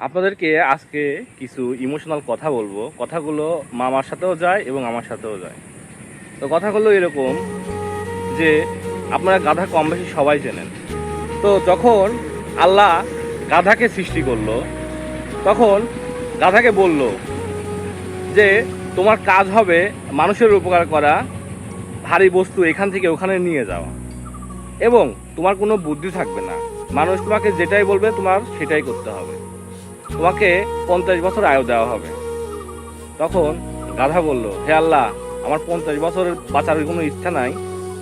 আপনাদেরকে আজকে কিছু ইমোশনাল কথা বলব। কথাগুলো মামার সাথেও যায় এবং আমার সাথেও যায়। তো কথাগুলো এরকম যে আপনারা গাধা কম বেশি সবাই চেনেন। তো যখন আল্লাহ গাধাকে সৃষ্টি করল, তখন গাধাকে বলল যে, তোমার কাজ হবে মানুষের উপকার করা, ভারী বস্তু এখান থেকে ওখানে নিয়ে যাওয়া। এবং তোমার কোনো বুদ্ধি থাকবে না। মানুষ তোমাকে যেটাই বলবে, তোমার সেটাই করতে হবে। তোমাকে পঞ্চাশ বছর আয়ু দেওয়া হবে। তখন গাধা বলল হে আল্লাহ আমার পঞ্চাশ বছর বাঁচার কোনো ইচ্ছা নাই।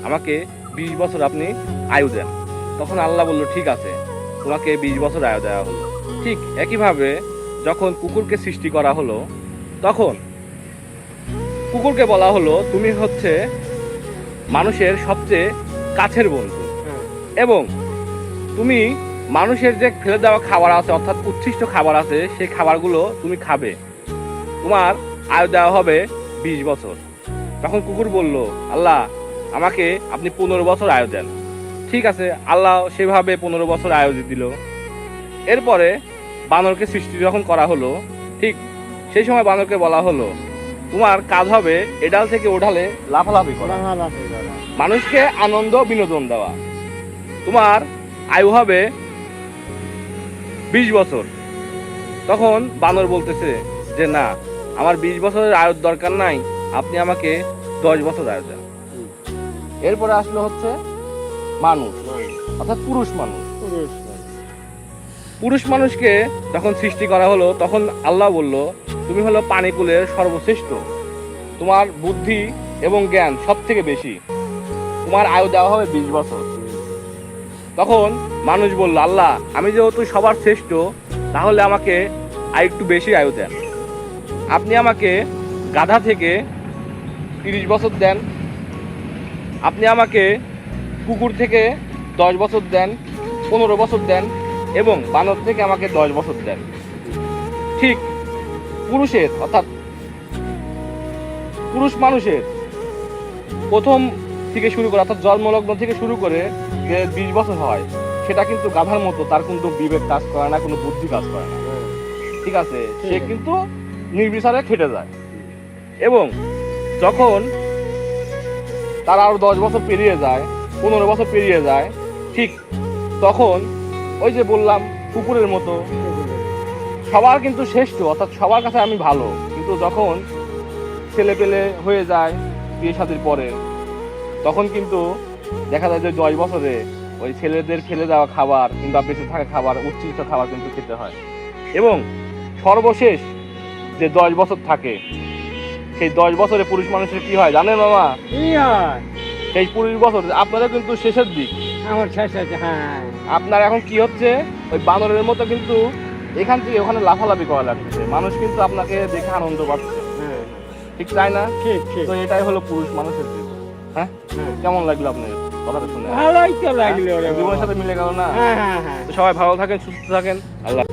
আমাকে বিশ বছর আপনি আয়ু দেন। তখন আল্লাহ বলল ঠিক আছে তোমাকে বিশ বছর আয়ু দেওয়া হলো। ঠিক একইভাবে যখন কুকুরকে সৃষ্টি করা হলো তখন কুকুরকে বলা হলো তুমি হচ্ছে মানুষের সবচেয়ে কাছের বন্ধু এবং তুমি মানুষের যে ফেলে দেওয়া খাবার আছে অর্থাৎ উচ্ছিষ্ট খাবার আছে সেই খাবারগুলো তুমি খাবে। তোমার আয়ু দেওয়া হবে বিশ বছর। তখন কুকুর বলল আল্লাহ আমাকে আপনি পনেরো বছর আয়ু দেন। ঠিক আছে। আল্লাহ সেভাবে পনেরো বছর আয়ু দিল। এরপরে বানরকে সৃষ্টি যখন করা হলো ঠিক সেই সময় বানরকে বলা হলো তোমার কাজ হবে এডাল থেকে ওঢালে লাফালাফি করা। মানুষকে আনন্দ বিনোদন দেওয়া। তোমার আয়ু হবে বিশ বছর। তখন বানর বলতেছে যে না আমার বিশ বছরের আয়ুর দরকার নাই আপনি আমাকে দশ বছর আয়ু দেন। এরপরে আসলো হচ্ছে মানুষ অর্থাৎ পুরুষ মানুষ। পুরুষ মানুষকে যখন সৃষ্টি করা হলো তখন আল্লাহ বলল তুমি হলো পানিকুলের সর্বশ্রেষ্ঠ। তোমার বুদ্ধি এবং জ্ঞান সব থেকে বেশি। তোমার আয়ু দেওয়া হবে বিশ বছর। তখন মানুষ বলল, আল্লাহ, আমি যেহেতু সবার শ্রেষ্ঠ, তাহলে আমাকে আর একটু বেশি আয়ু দেন। আপনি আমাকে গাধা থেকে তিরিশ বছর দেন। আপনি আমাকে কুকুর থেকে দশ বছর দেন, পনেরো বছর দেন এবং বানর থেকে আমাকে দশ বছর দেন। ঠিক পুরুষের, অর্থাৎ পুরুষ মানুষের প্রথম থেকে শুরু করে অর্থাৎ জন্মলগ্ন থেকে শুরু করে যে বিশ বছর হয় সেটা কিন্তু গাধার মতো তার কিন্তু বিবেক কাজ করে না কোনো বুদ্ধি কাজ করে না। ঠিক আছে? সে কিন্তু নির্বিচারে খেটে যায়। এবং যখন তার আরও দশ বছর পেরিয়ে যায় পনেরো বছর পেরিয়ে যায় ঠিক তখন ওই যে বললাম কুকুরের মতো। সবার কিন্তু শ্রেষ্ঠ অর্থাৎ সবার কাছে আমি ভালো। কিন্তু যখন ছেলে পেলে হয়ে যায় বিয়ে শাদির পরে তখন কিন্তু দেখা যায় যে দশ বছরে ওই ছেলেদের ফেলে দেওয়া খাবার কিংবা বেঁচে থাকা খাবার উচ্ছিষ্ট খাবার কিন্তু খেতে হয়। এবং সর্বশেষ যে দশ বছর থাকে সেই দশ বছরে পুরুষ মানুষের কি হয় জানেন মামা? সেই পুরুষ বছর আপনারা কিন্তু শেষের দিক। আমার শেষ আছে হ্যাঁ। আপনার এখন কি হচ্ছে? ওই বানরের মতো কিন্তু এখান থেকে ওখানে লাফালাফি করা লাগছে মানুষ কিন্তু আপনাকে দেখে আনন্দ পাচ্ছে। হ্যাঁ। ঠিক তাই না? ঠিক ঠিক। তো এটাই হলো পুরুষ মানুষের জীবন। হ্যাঁ? হ্যাঁ। কেমন লাগল আপনার কথাটা শুনে। ভালোই তো লাগল জীবনের সাথে মিলে গেল না? হ্যাঁ হ্যাঁ হ্যাঁ। সবাই ভালো থাকেন সুস্থ থাকেন। আল্লাহ